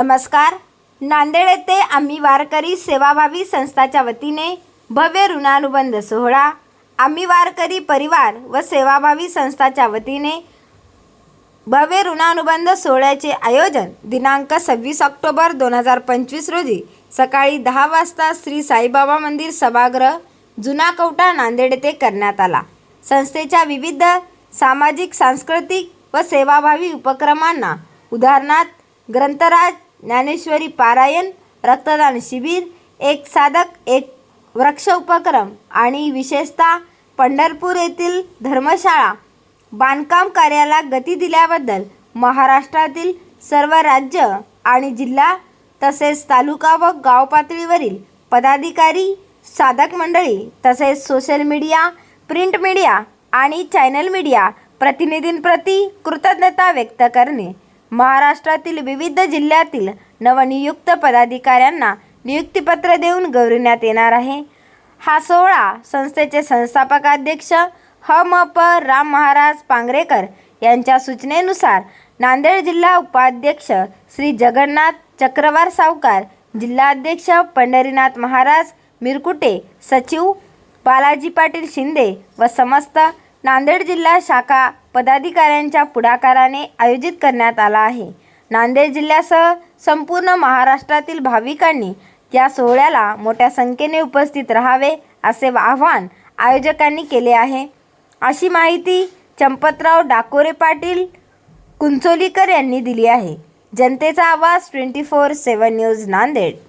नमस्कार. नांदेड येथे आम्ही वारकरी सेवाभावी संस्थाच्या वतीने भव्य ऋणानुबंध सोहळा आम्ही वारकरी परिवार व सेवाभावी संस्थाच्या वतीने भव्य ऋणानुबंध सोहळ्याचे आयोजन दिनांक सव्वीस ऑक्टोबर दोन हजार पंचवीस रोजी सकाळी दहा वाजता श्री साईबाबा मंदिर सभागृह जुना कवटा नांदेड येथे करण्यात आला. संस्थेच्या विविध सामाजिक सांस्कृतिक व सेवाभावी उपक्रमांना उदाहरणार्थ ग्रंथराज ज्ञानेश्वरी पारायण रक्तदान शिबिर एक साधक एक वृक्ष उपक्रम आणि विशेषतः पंढरपूर येथील धर्मशाळा. बांधकाम कार्याला गती दिल्याबद्दल महाराष्ट्रातील सर्व राज्य आणि जिल्हा तसेच तालुका व गाव पातळीवरील पदाधिकारी साधक मंडळी तसेच सोशल मीडिया प्रिंट मीडिया आणि चॅनल मीडिया प्रतिनिधींप्रती कृतज्ञता व्यक्त करणे. महाराष्ट्रातील विविध जिल्ह्यातील नवनियुक्त पदाधिकाऱ्यांना नियुक्तीपत्र देऊन गौरविण्यात येणार आहे. हा सोहळा संस्थेचे संस्थापकाध्यक्ष ह म प राम महाराज पांगरेकर यांच्या सूचनेनुसार नांदेड जिल्हा उपाध्यक्ष श्री जगन्नाथ चक्रवार सावकार जिल्हाध्यक्ष पंढरीनाथ महाराज मिरकुटे सचिव बालाजी पाटील शिंदे व समस्त नांदेड जिल्हा शाखा पदाधिकाऱ्यांच्या पुढाकाराने आयोजित करण्यात आला आहे. नांदेड जिल्ह्यासह संपूर्ण महाराष्ट्रातील भाविकांनी या सोहळ्याला मोठ्या संख्येने उपस्थित राहावे असे आवाहन आयोजकांनी केले आहे. अशी माहिती चंपतराव डाकोरे पाटील कुंचोलीकर यांनी दिली आहे. जनतेचा आवाज twenty four seven news Nanded.